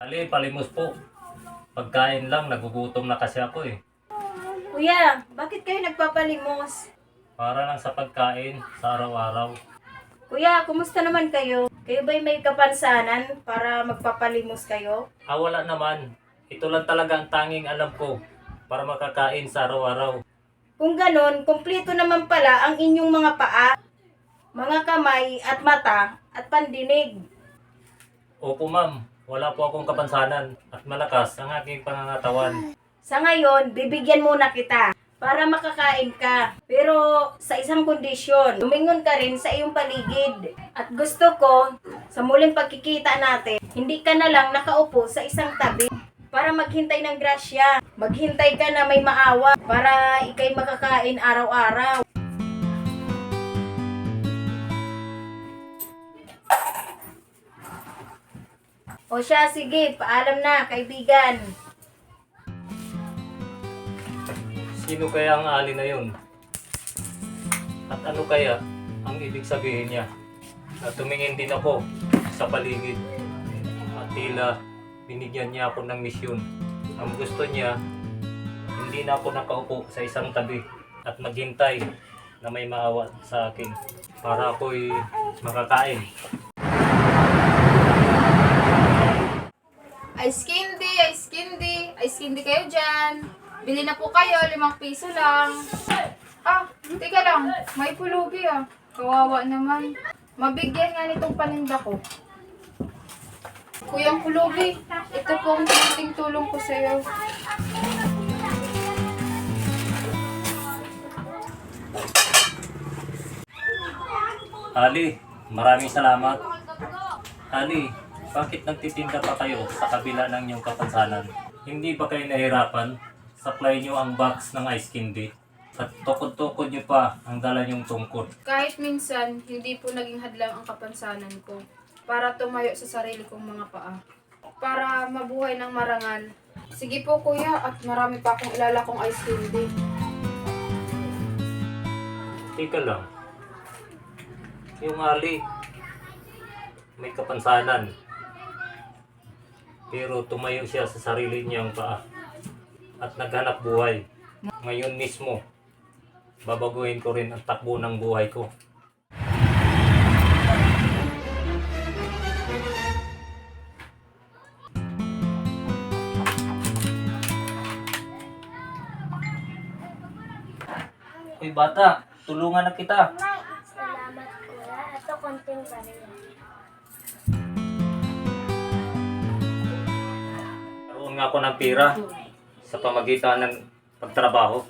Ali, palimos po. Pagkain lang, nagugutom na kasi ako eh. Kuya, bakit kayo nagpapalimos? Para lang sa pagkain, sa araw-araw. Kuya, kumusta naman kayo? Kayo ba'y may kapansanan para magpapalimos kayo? Ah, wala naman. Ito lang talaga ang tanging alam ko para makakain sa araw-araw. Kung ganon, kumpleto naman pala ang inyong mga paa, mga kamay at mata at pandinig. Opo ma'am, wala po akong kapansanan at malakas ang aking pangangatawan. Sa ngayon, bibigyan muna kita para makakain ka. Pero sa isang kondisyon, lumingon ka rin sa iyong paligid. At gusto ko, sa muling pagkikita natin, hindi ka na lang nakaupo sa isang tabi para maghintay ng grasya. Maghintay ka na may maawa para ikay makakain araw-araw. O siya, sige, paalam na, kaibigan. Sino kaya ang ali na yun? At ano kaya ang ibig sabihin niya? At tumingin din ako sa paligid. At tila binigyan niya ako ng misyon. Ang gusto niya, hindi na ako nakaupo sa isang tabi at maghintay na may maawa sa akin para ako'y makakain. Ice candy, ice candy, ice kayo dyan. Bili na po kayo, limang piso lang. Ah, teka lang, may pulubi ah. Kawawa naman. Mabigyan nga nitong paninda ko. Kuyang pulubi, ito po ang kunting tulong ko sa'yo. Ali, maraming salamat. Ali, bakit nagtitinda pa kayo sa kabila ng inyong kapansanan? Hindi ba kayo nahirapan? Supply nyo ang box ng ice candy at tukod-tukod nyo pa ang dala nyong tungkod. Kahit minsan, hindi po naging hadlang ang kapansanan ko para tumayo sa sarili kong mga paa. Para mabuhay ng marangal. Sige po kuya, at marami pa akong ilala kong ice candy. Tika lang. Yung Ali, may kapansanan. Pero tumayo siya sa sarili niyang paa at naghanap buhay. Ngayon mismo, babaguhin ko rin ang takbo ng buhay ko. Uy bata, tulungan na kita. Salamat kuya. Ito konting bariya. Ako ng pira sa pamagitan ng pagtrabaho.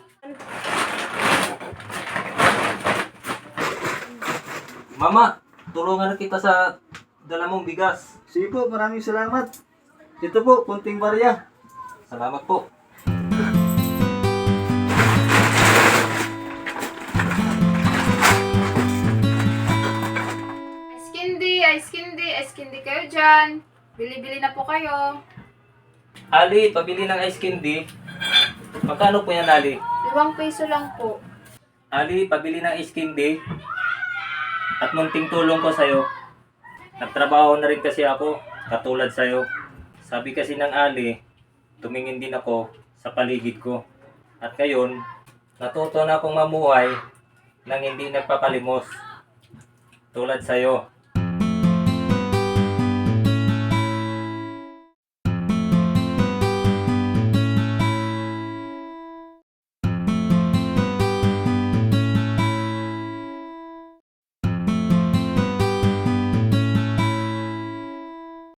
Mama, tulungan na kita sa dala mong bigas. Sige po, maraming salamat. Ito po, kunting barya. Salamat po. Ice candy, ice candy, ice candy kayo dyan. Bili-bili na po kayo. Ali, pabili ng ice candy. Magkano po yan, Ali? Limang piso lang po. Ali, pabili ng ice candy. At munting tulong ko sa'yo. Nagtrabaho na rin kasi ako, katulad sa'yo. Sabi kasi ng Ali, tumingin din ako sa paligid ko. At ngayon, natuto na akong mamuhay nang hindi nagpapalimos. Tulad sa'yo.